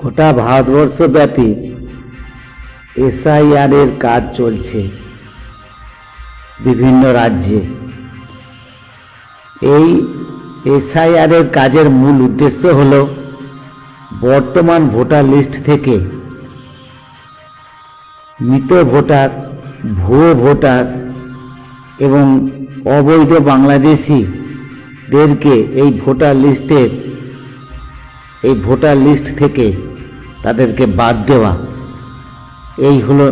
গোটা ভারতবর্ষব্যাপী এসআইআর এর কাজ চলছে বিভিন্ন রাজ্যে। এই এসআইআর এর কাজের মূল উদ্দেশ্য হল বর্তমান ভোটার লিস্ট থেকে মৃত ভোটার, ভুয়ো ভোটার এবং অবৈধ বাংলাদেশিদেরকে এই ভোটার লিস্টের, এই ভোটার লিস্ট থেকে তাদেরকে বাদ দেওয়া, এই হলো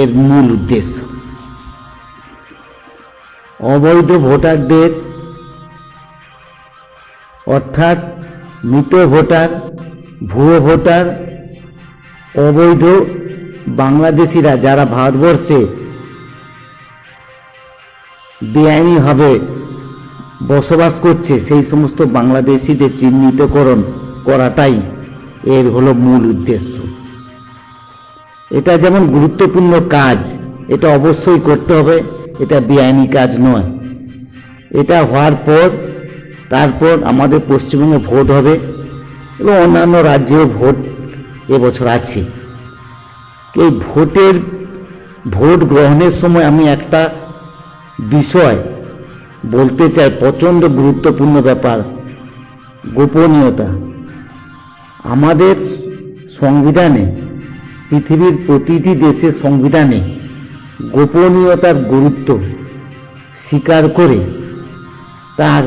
এর মূল উদ্দেশ্য। অবৈধ ভোটারদের, অর্থাৎ মৃত ভোটার, ভুয়ো ভোটার, অবৈধ বাংলাদেশিরা যারা ভারতবর্ষে বেআইনিভাবে বসবাস করছে, সেই সমস্ত বাংলাদেশিদের চিহ্নিতকরণ করাটাই এর হলো মূল উদ্দেশ্য। এটা যেমন গুরুত্বপূর্ণ কাজ, এটা অবশ্যই করতে হবে, এটা বেআইনি কাজ নয়। এটা হওয়ার পর, তারপর আমাদের পশ্চিমবঙ্গে ভোট হবে এবং অন্যান্য রাজ্যেও ভোট এবছর আছে। এই ভোটের, ভোট গ্রহণের সময় আমি একটা বিষয় বলতে চাই, প্রচণ্ড গুরুত্বপূর্ণ ব্যাপার, গোপনীয়তা। আমাদের সংবিধানে, পৃথিবীর প্রতিটি দেশের সংবিধানে গোপনীয়তার গুরুত্ব স্বীকার করে তার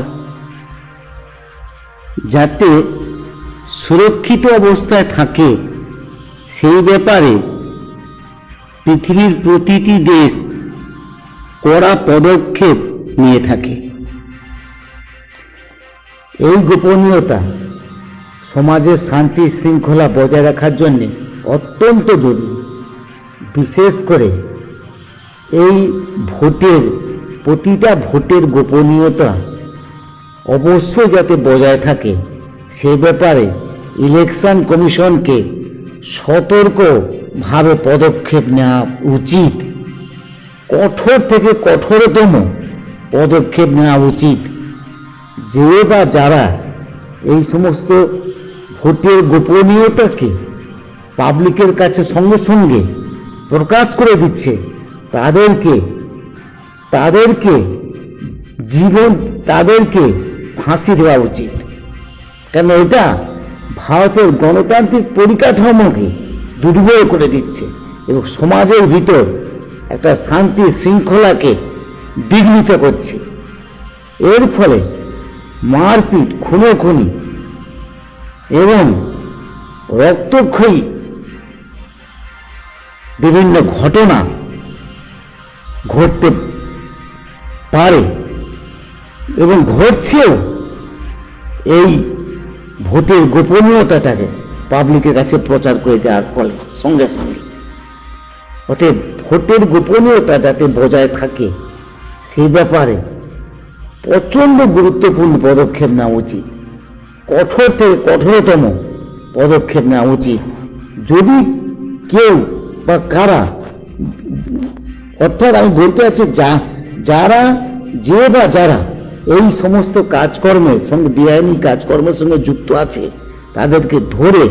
যাতে সুরক্ষিত অবস্থায় থাকে সেই ব্যাপারে পৃথিবীর প্রতিটি দেশ কড়া পদক্ষেপ নিয়ে থাকে। এই গোপনীয়তা সমাজের শান্তি শৃঙ্খলা বজায় রাখার জন্য অত্যন্ত জরুরি। বিশেষ করে এই ভোটের, প্রতিটা ভোটের গোপনীয়তা অবশ্যই যাতে বজায় থাকে, সে ব্যাপারে ইলেকশন কমিশনকে সতর্কভাবে পদক্ষেপ নেওয়া উচিত। কঠোর থেকে কঠোরতম পদক্ষেপ নেওয়া উচিত। যে বা যারা এই সমস্ত ভোটের গোপনীয়তাকে পাবলিকের কাছে সঙ্গে সঙ্গে প্রকাশ করে দিচ্ছে, তাদেরকে তাদেরকে জীবন, তাদেরকে ফাঁসি দেওয়া উচিত। কেন এটা ভারতের গণতান্ত্রিক পরিকাঠামোকে দুর্বল করে দিচ্ছে এবং সমাজের ভিতর একটা শান্তি শৃঙ্খলাকে বিঘ্নিত করছে। এর ফলে মারপিট খুনোখুনি এবং রক্তক্ষয়ী বিভিন্ন ঘটনা ঘটতে পারে এবং ঘটছেও এই ভোটের গোপনীয়তাটাকে পাবলিকের কাছে প্রচার করে দেওয়ার ফলে, সঙ্গে সঙ্গে। অতএব ভোটের গোপনীয়তা যাতে বজায় থাকে সেই ব্যাপারে প্রচণ্ড গুরুত্বপূর্ণ পদক্ষেপ নেওয়া উচিত। কঠোর থেকে কঠোরতম পদক্ষেপ নেওয়া উচিত। যদি কেউ বা কারা, অর্থাৎ আমি বলতে চাচ্ছি যা, যারা, যে বা যারা এই সমস্ত কাজকর্মের সঙ্গে, বেআইনি কাজকর্মের সঙ্গে যুক্ত আছে, তাদেরকে ধরে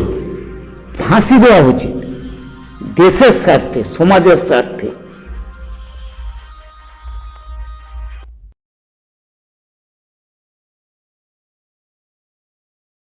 ফাঁসি দেওয়া উচিত। দেশের স্বার্থে, সমাজের স্বার্থে।